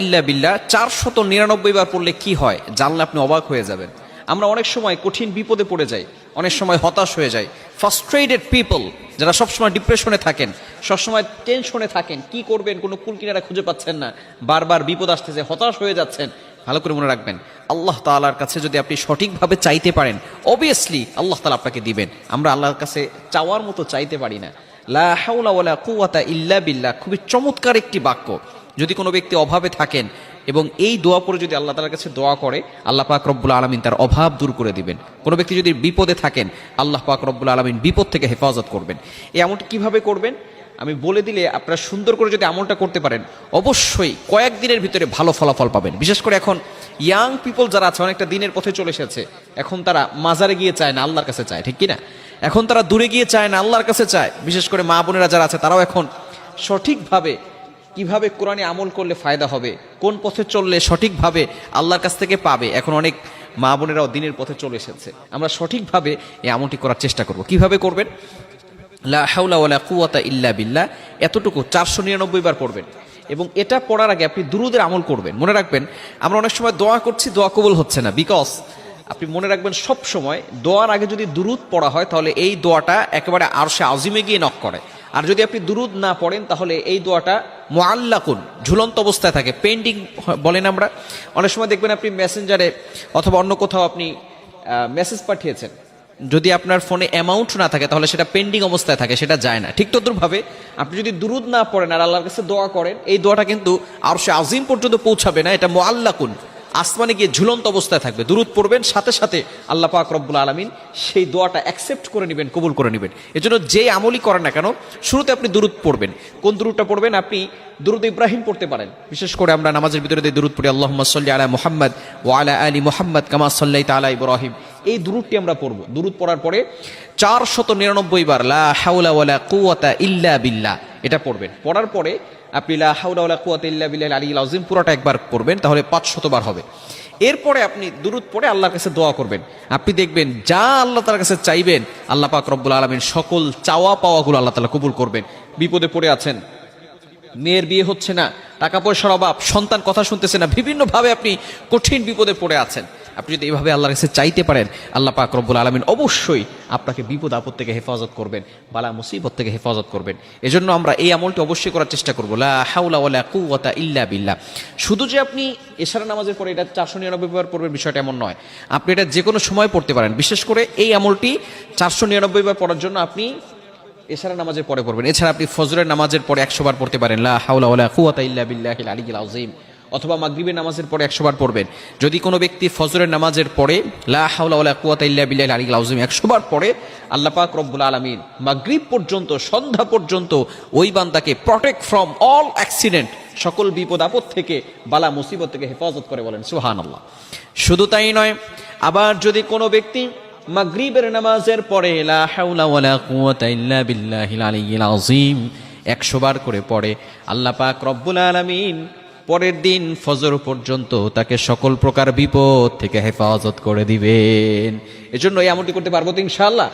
ইল্লা চারশত নিরানব্বই বার পড়লে কি হয়? জানলে আপনি অবাক হয়ে যাবেন। আমরা অনেক সময় কঠিন বিপদে পড়ে যাই, অনেক সময় হতাশ হয়ে যাই। ফার্স্ট্রেটেড পিপল যারা সবসময় ডিপ্রেশনে থাকেন, সবসময় টেনশনে থাকেন, কি করবেন, কোনো কুল কিনারা খুঁজে পাচ্ছেন না। বারবার বিপদ আসতেছে, হতাশ হয়ে যাচ্ছেন। ভালো করে মনে রাখবেন, আল্লাহ তালার কাছে যদি আপনি সঠিকভাবে চাইতে পারেন অবভিয়াসলি আল্লাহ তালা আপনাকে দিবেন। আমরা আল্লাহর কাছে চাওয়ার মতো চাইতে পারি না। লা কুওয়াতা ইল্লা বিল্লাহ। খুবই চমৎকার একটি বাক্য। যদি কোনো ব্যক্তি অভাবে থাকেন এবং এই দোয়া পরে যদি আল্লাহ তালার কাছে দোয়া করে, আল্লাহ পাক রব্বুল আলমিন তার অভাব দূর করে দিবেন। কোনো ব্যক্তি যদি বিপদে থাকেন, আল্লাহ পাক রব্বুল আলমিন বিপদ থেকে হেফাজত করবেন। এই এমনটি কীভাবে করবেন? আমি বলে দিলে আপনারা সুন্দর করে যদি আমলটা করতে পারেন, অবশ্যই কয়েকদিনের ভিতরে ভালো ফলাফল পাবেন। বিশেষ করে এখন ইয়াং পিপল যারা আছে, অনেকটা দিনের পথে চলে এসেছে, এখন তারা মাজারে গিয়ে চায় না, আল্লাহর কাছে চায়, ঠিক কিনা? এখন তারা দূরে গিয়ে চায় না, আল্লাহর কাছে চায়। বিশেষ করে মা বোনেরা যারা আছে, তারাও এখন সঠিকভাবে কীভাবে কোরআনে আমল করলে ফায়দা হবে, কোন পথে চললে সঠিকভাবে আল্লাহর কাছ থেকে পাবে, এখন অনেক মা বোনেরাও দিনের পথে চলে এসেছে। আমরা সঠিকভাবে এই আমলটি করার চেষ্টা করব। কীভাবে করবেন? লা কুওয়াতা ইল্লা বিল্লাহ, এতটুকু চারশো নিরানব্বই বার পড়বেন। এবং এটা পড়ার আগে আপনি দুরুদের আমল করবেন। মনে রাখবেন, আমরা অনেক সময় দোয়া করছি, দোয়া কবুল হচ্ছে না বিকজ আপনি মনে রাখবেন সব সময় দোয়ার আগে যদি দুরুদ পড়া হয়, তাহলে এই দোয়াটা একেবারে আরশে আজিমে গিয়ে নক করে। আর যদি আপনি দুরুদ না পড়েন, তাহলে এই দোয়াটা মোয়াল্লাকুন ঝুলন্ত অবস্থায় থাকে। পেন্ডিং বলেন আমরা। অনেক সময় দেখবেন আপনি মেসেঞ্জারে অথবা অন্য কোথাও আপনি মেসেজ পাঠিয়েছেন। যদি আপনার ফোনে অ্যামাউন্ট না থাকে, তাহলে সেটা পেন্ডিং অবস্থায় থাকে, সেটা যায় না। ঠিক তদ্রুপভাবে আপনি যদি দুরুদ না পড়েন আর আল্লাহর কাছে দোয়া করেন, এই দোয়াটা কিন্তু আর সে আজিম পর্যন্ত পৌঁছাবে না, এটা মোয়াল্লাকুন আসমানে গিয়ে ঝুলন্ত অবস্থায় থাকবে। দুরুদ পড়বেন, সাথে সাথে আল্লাহ পাক রব্বুল আলমিন সেই দোয়াটা অ্যাকসেপ্ট করে নেবেন, কবুল করে নেবেন। এজন্য যে আমলই করেন না কেন, শুরুতে আপনি দুরুদ পড়বেন। কোন দুরুদটা পড়বেন? আপনি দুরুদ ইব্রাহিম পড়তে পারেন। বিশেষ করে আমরা নামাজের ভিতরে দুরুদ পড়ি আল্লাহ সাল্লি আলা মোহাম্মদ ও আলা আলী মোহাম্মদ কামা সাল্লাই তালা ইব্রাহিম। এই দুরুদটি আমরা পড়ব। দুরুদ পড়ার পরে চার শত নিরানব্বই বার লা হাউলা কুওয়াতা ইল্লা বিল্লাহ এটা পড়বেন। পড়ার পরে আপনি লা হাউলা কুওয়াতা ইল্লা বিল্লাহ আলী আজিম পুরোটা একবার পড়বেন, তাহলে পাঁচ শতবার হবে। এরপরে আপনি দুরুদ পড়ে আল্লাহর কাছে দোয়া করবেন। আপনি দেখবেন যা আল্লাহ তার কাছে চাইবেন, আল্লাহ পাক রব্বুল আলমিন সকল চাওয়া পাওয়াগুলো আল্লাহ তালা কবুল করবেন। বিপদে পড়ে আছেন, মেয়ের বিয়ে হচ্ছে না, টাকা পয়সার অভাব, সন্তান কথা শুনতেছে না, বিভিন্নভাবে আপনি কঠিন বিপদে পড়ে আছেন। আপনি যদি এইভাবে আল্লাহর কাছে চাইতে পারেন, আল্লাহ পাক রব্বুল আলমিন অবশ্যই আপনাকে বিপদ আপদ থেকে হেফাজত করবেন, বালা মুসিবত থেকে হেফাজত করবেন। এজন্য আমরা এই আমলটি অবশ্যই করার চেষ্টা করব। হাউলা কুওয়াতা ইল্লা বিল্লাহ। শুধু যে আপনি এশারা নামাজের পরে এটা চারশো নিরানব্বই বার পড়বেন, বিষয়টা এমন নয়। আপনি এটা যে কোনো সময় পড়তে পারেন। বিশেষ করে এই আমলটি চারশো নিরানব্বই বার পড়ার জন্য আপনি এছাড়া নামাজের পরে পড়বেন। এছাড়া আপনি ফজরের নামাজের পরে একশো বার পড়তে পারেন। লা হাওলা ওয়ালা কুওয়াতা ইল্লা বিল্লাহিল আলিয়্যিল আযীম। অথবা মাগরিবের নামাজের পরে একশো বার পড়বেন। যদি কোনো ব্যক্তি ফজরের নামাজের পরে, লা একশো বার পড়ে, আল্লাহ পাক রব্বুল আলামিন মাগরিব পর্যন্ত, সন্ধ্যা পর্যন্ত ওই বান্দাকে প্রটেক্ট ফ্রম অল অ্যাক্সিডেন্ট সকল বিপদ আপদ থেকে, বালা মুসিবত থেকে হেফাজত করে বলেন সুহান আল্লাহ শুধু তাই নয়, আবার যদি কোনো ব্যক্তি মাগরিবের নামাজের পরে, লা হাওলা ওয়ালা কুওয়াতা ইল্লা বিল্লাহিল আলিয়্যিল আযীম 100 বার করে পড়ে, আল্লাহ পাক রব্বুল আলামিন পরের দিন ফজর পর্যন্ত তাকে সকল প্রকার বিপদ থেকে হেফাজত করে দিবেন। এজন্য এই করতে পারব তো ইনশাল্লাহ